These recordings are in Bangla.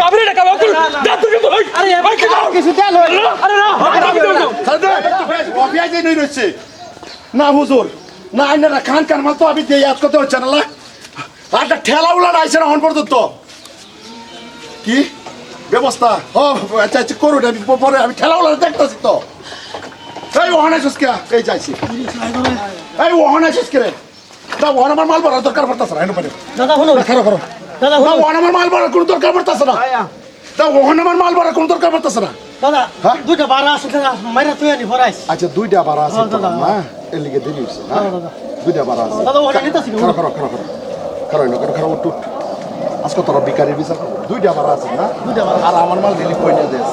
কাবরে না কাবরে যা তুমি ভাই আরে ভাই কি দাও। কিছু দেন আরে না আমি দাও অভিয়াজে নই রয়েছে। না হুজুর। না আইনারা খান কান মাল তো আমি দিয়ে ইয়াদ করতে হচ্ছে না লা। একটা ঠেলা উলা আইছে না হন পর্যন্ত? কি? ব্যবস্থা? ও আচ্ছা আচ্ছা করুন আমি পরে আমি ঠেলা উলা দেখতেছি তো। এই ওহান আছিস কে? এই যাইছি। এই ওহান আছিস কে রে? না ওহান আমার মাল ভরার দরকার পড়তেছে না এনে পারে দাদা শুনুন। খারো খারো। দাদা না ওহান আমার মাল ভরার কোনো দরকার পড়তেছে না। তা ওহান আমার মাল ভরার কোনো দরকার পড়তেছে না। দাদা হ্যাঁ? দুইটা বারা আছে দাদা মাইরা তুই আনি ভরাইস। আচ্ছা দুইটা বার আছে হ্যাঁ, দাদা। না এর লিগে দিলি হইছে না হ্যাঁ। দুইটা বার আছে। দাদা ওটা নিতেছি খারো খারো খারো খারো খারো না খারো খারো উঠ আজকে তোরা বিকারের বিচার। দুইটা বার আছে না দুইটা বার। আর আমার মাল ডেলি কই না দেস।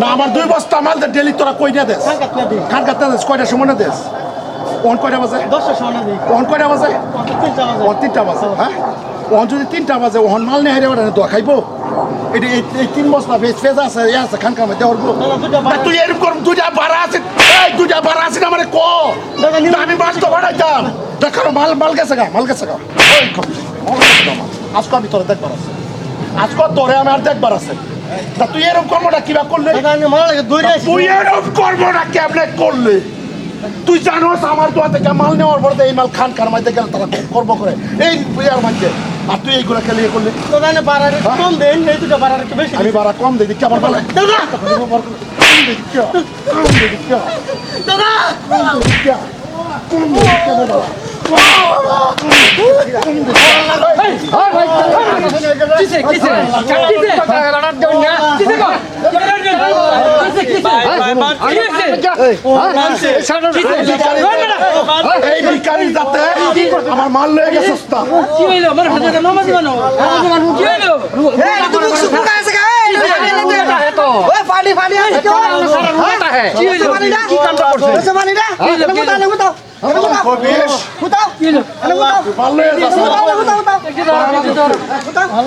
না আমার দুই বস্তা মাল ডেলি তোরা কই না কাকা খান কাটতে দেস? কয়টা সময় না দেস? ওন কয়টা বাজে? দশটা দিই। ওন কয়টা বাজে? তিনটা বাজে হ্যাঁ? ওন যদি তিনটা বাজে ওহন মাল হারিয়ে বেড়ানো দোয়া খাইবো। এটা এই তিন বস্তা আছে ইয়ে আছে খান কামে দেওয়ার তুই এরকম করুন দুইটা বারা আছে এই দুইটা বারা আছে না মানে ক। আমি বাস তো বাড়াইতাম দেখারো মাল মাল গেছে গা মাল গেছে গা। ওই আজকে আমি তোরে দেখবার আছে। আজকে তোরে আমি আর দেখবার আছে। তা তুই এরকম কর্মটা কিবা করলে? তুই এরকম কর্মটা কেমনে করলে? তুই জানোস আমার দোয়া থেকে মাল নেওয়ার পরে এই মাল খান কার মাইতে গেলে তারা কর্ম করে। এই বিয়ার মানকে আর তুই এইগুলা খেলে ইয়ে করলি কম দেন এই দুটো বারা একটু বেশি আমি বারা কম দিই কেমন বলে দাদা কম দিই কম দিই কে দাদা কম দিই কে কম দিই কে বলে কিসে কিসে কিসে কিসে গো কিসে কিসে এই ভিকারি যাতে আমার মাল লয়ে গেছে সস্তা কি হইল? আমার হাতে নামাজ বানো কি হইল? হইল কামটা করছে বেশ কি হইল মাল লয়ে যাচ্ছে আল্লাহ কি হইছে কি হইছে কবি সে বাংলাদেশ কি হচ্ছে না কি হচ্ছে না কেসে পানি খাইতে মানুষ এত নামাজি মানুষ কি কি আমার মাল লয়ে যাইবো ভাই বেটা এই মাল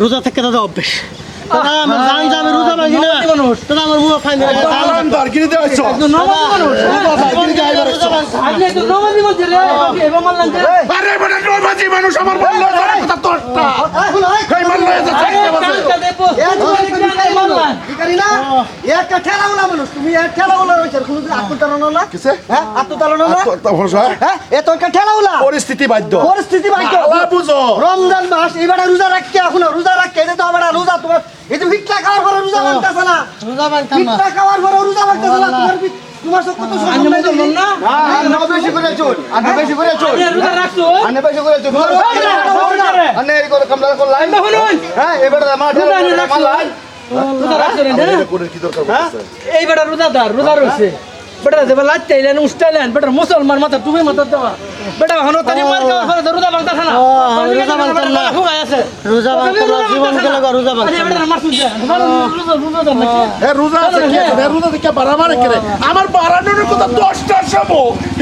রোজা থেকে দাদা অভ্যেস। মানুষ। আমার পরিস্থিতি বাধ্য। পরিস্থিতি বুঝো। রমজান মাস এবারে রোজা রাখতে এখন রোজা রাখতে এটা তো আমার রোজা তোমার এই তো ভিক্ষা খাওয়ার পরে রোজা ভাঙতেছে না। রোজা না। ভিক্ষা খাওয়ার পরে রোজা ভাঙতেছে না তোমার তোমার সব কত আমি মুসলমান না। আন্না বেশি করে চল আন্না বেশি করে চল আরে রোজা রাখছো? আন্না বেশি করে চল আন্না এই করে কামলা করে লাইন হ্যাঁ এবারে আনি রাখছো রোজা রাখছো রে না? পড়ছে এই বেটা রোজাদার রোজা রয়েছে। বেটা দেবে লাইতে এলেন উস্তাইলেন বেটা মুসলমান মাথা তুমি মাথা দেওয়া। বেটা হনো তারি মার করে রোজা ভাঙতা খানা রোজা না। হুগাই আছে রোজা না, জীবন গেলে গো রোজা আরে বেটা মার সুজা রোজা রোজা এ রোজা আছে কি? এ রোজা করে আমার বাড়ানোর কথা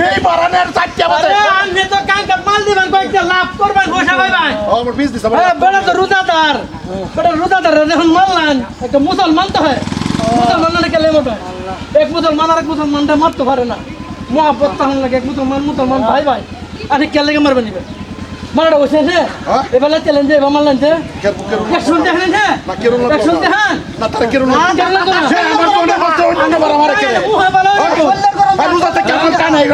এই বাড়ানোর চারটা বাজে আরে আমি তো কাঙ্কা মাল দিবেন কয়েকটা লাভ করবেন পাইবেন আমার বিজনেস আমার বেটা তো রোজাদার। বেটা রোজাদার মারলেন একটা মুসলমান তো হয়। মুসলমান না কেলে মোটা এক মুসলমান আর এক মুসলমানটা মারতে পারে না। মহাপত তখন লাগে এক মুসলমান মুসলমান ভাই ভাই। আরে কে লেগে মারবে নিবে? মারাটা বসে আছে? এবার চ্যালেঞ্জ এবার মারলেন যে কে- কে- এক শুনতে না কেরম এক শুনতে না। তারা কেরম না, কেরম না। সে আমার কোনে অন্য করে বলো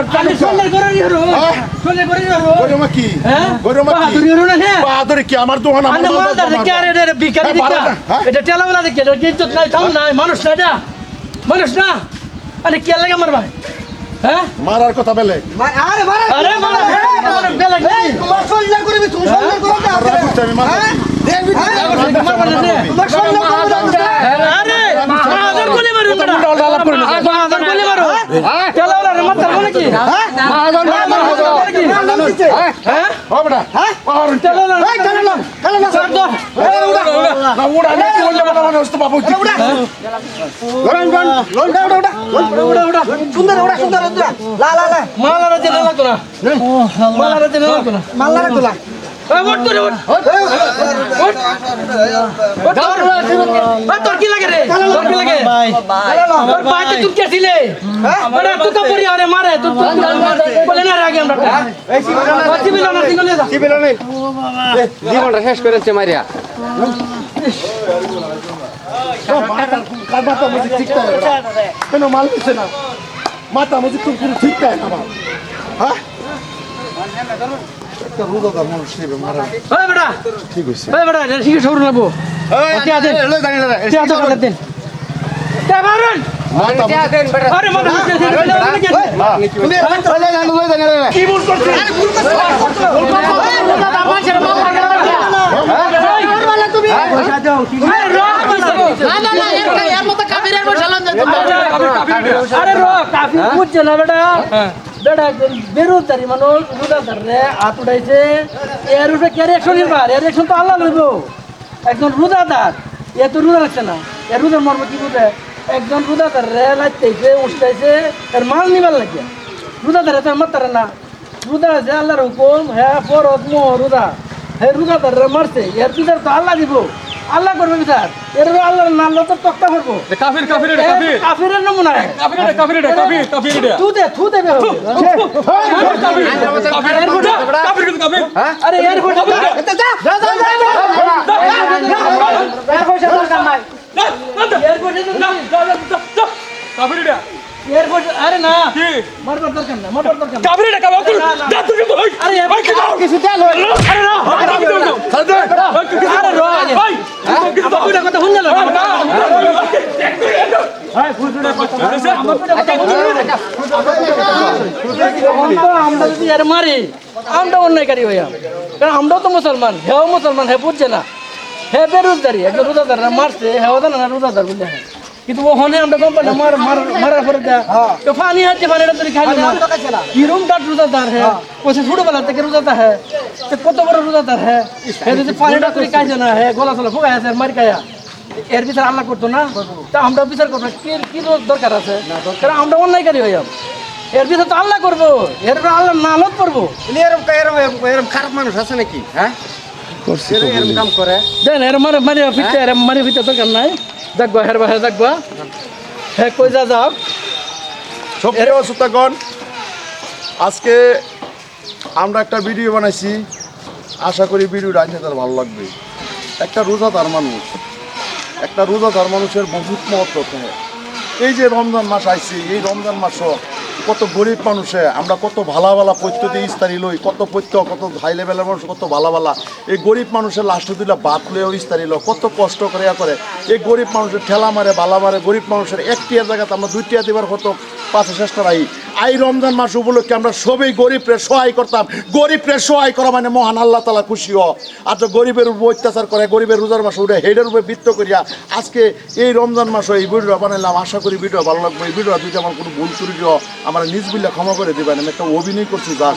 কান করে নি হরো হ্যাঁ? করে নি হরো গরমা কি? হ্যাঁ? গরমা কি? বাহাদুরি হরো না হ্যাঁ বাহাদুরি কি? আমার দোকান আমার দোকান, মালদার আমার দেখে আর এটা বিকারি দেখে বারোটা? এটা টেলাওয়ালা দেখে এটা ইজ্জত নাই থাম নাই মানুষ না এটা। মানুষ না? আরে কে লাগে আমার ভাই হ্যাঁ মারার কথা বেলে আরে মারা আরে কি তোমার করবি তুমি আমি মারা তোমার করবে আরে না। মারো রে হ্যাঁ ও হ্যাঁ চলো না চলো না না না উড়া লোন লোন লোন উড়া। উড়া উড়া উড়া উড়া সুন্দর উড়া সুন্দর উড়া। লা লা লা। মালারা জেনে লাগতো না। মালারা জেনে লাগতো না মাল্লা রাখো লা এই, ওঠ তোরে, ওঠ। ওঠ। ওঠ। তোর। কি লাগে রে? তোর কি লাগে? তোর পায়ে তুই কে ছিলে। বড় তুই তো পড়ি আরে মারে। তুই তুই বলে না আগে আমরা। এই সিবিল ও, সিভিল না। সিঙ্গল যা সিবিল নেই জীবনটা শেষ করেছে মারিয়া মাথা মুজি ঠিক থাকে কেন মাল দিচ্ছে না? মাথা মুজি তুমি পুরো ঠিক থাকে না আমার হ্যাঁ? ঠিক হয়েছে কে আছেন কালে দিন কে মারুন মাথা আরে মাথা মুছে দিন কি ভুল করছিস আরে রো কাফি বুঝছে না বেটা? বেটা একজন মানুষ রোজাদার রে হাত উঠাইছে। এর উপরে কে রিয়াকশন নির্বার এর রিয়াকশন তো আল্লাহ লইব। একজন রোজাদার এ তো রোজা রাখছে না। এর রোজার মর্ম কি বুঝে? একজন রোজাদার রে লাইতেছে উঠতেছে এর মাল নিবার লাগে। রোজাদার তো মাতারে না। রোজা আছে আল্লাহর হুকুম হ্যাঁ ফরজ মোহ রোজা হ্যাঁ রোজাদার রে মারছে। এর বিচার তো আল্লাহ দিব। আল্লাহ করবে বিচার এর আল্লাহর নাম তো তক্তা করব কাফির কাফির এটা কাফির কাফিরের নমুনা কাফির এটা কাফির এটা কাফির কাফির এটা থু দে থু দেবে হবে কাফির কাফির কাফির কিন্তু কাফির আরে এয়ারপোর্ট কাফির এটা এয়ারপোর্ট আরে না মারবার দরকার না মারবার দরকার না কাফির এটা কাফির যা তুই আরে ভাই কিছু তেল হয় আরে না কাফির দাও আরে রো ভাই আমার পুরা কথা শুনলে না আমরা আমরা যদি এর মারি আমরা অন্যায়কারী হইয়া কারণ আমরাও তো মুসলমান হেও মুসলমান হে বুঝছে না হে বেরোজগারি একজন রোজাদার মারছে হেও জানে না রোজাদার বুঝলে হ্যাঁ কিন্তু ওখানে আমরা কম পাই না মার মার মারার পরে যা তো পানি আছে পানিটা তুই খাইলি না কি রুম কাট রোজাদার হ্যাঁ ওসে ছোটবেলা থেকে রোজাদার হ্যাঁ তো কত বড় রোজাদার হ্যাঁ হে যদি পানিটা তুই খাইছে না হ্যাঁ গলা চলা ফুকাই আছে মারি খাইয়া এর বিচার আল্লাহ করতো না? তা আমরা বিচার করব কি কি দরকার আছে? কারণ আমরা অন্যায়কারী হইয়াম এর বিচার তো আল্লাহ করব। এর আল্লাহ নালত করব। এরম এরকম এরম খারাপ মানুষ আছে নাকি? হ্যাঁ? এরম এরম কাম করে। দেন এর মানে মানে ফিরতে এর মানে ফিরতে দরকার নাই। দেখব হের বাহে দেখব। হ্যাঁ কই যা যাও। আজকে আমরা একটা ভিডিও বানাইছি। আশা করি ভিডিওটা আনতে তার ভালো লাগবে। একটা রোজাদার মানুষ। একটা রোজাদার মানুষের বহুত মহত্ব এই যে রমজান মাস আইছে, এই রমজান মাসও কত গরিব মানুষে, আমরা কত ভালা ভালা পৈত্য দিয়ে ইস্তারি লই, কত পৈত্য কত হাই লেভেলের মানুষ, কত ভালা ভালা। এই গরিব মানুষের লাস্ট দিলা বাত লইও ইস্তারি লো কত কষ্ট করে করে। এই গরিব মানুষের ঠেলা মারে, বালা মারে, গরিব মানুষের একটিয়া জায়গাতে আমরা দুইটিয়া দিবার কত পাশে চেষ্টা রাখি এই রমজান মাস উপলক্ষে আমরা সবই গরিবরে সহায় করতাম। গরিবরে সহায় করা মানে মহান আল্লাহ তালা খুশি হ আর তো গরিবের উপর অত্যাচার করে, গরিবের রোজার মাস উঠে হেডের উপরে বৃত্ত করিয়া আজকে এই রমজান মাসে এই ভিডিও বানাইলাম। আশা করি ভিডিও ভালো লাগবে। এই ভিডিও যদি আমার কোনো ভুল চুরি আমার নিজ বিল্লা ক্ষমা করে দেবেন। আমি একটা অভিনয় করছি যা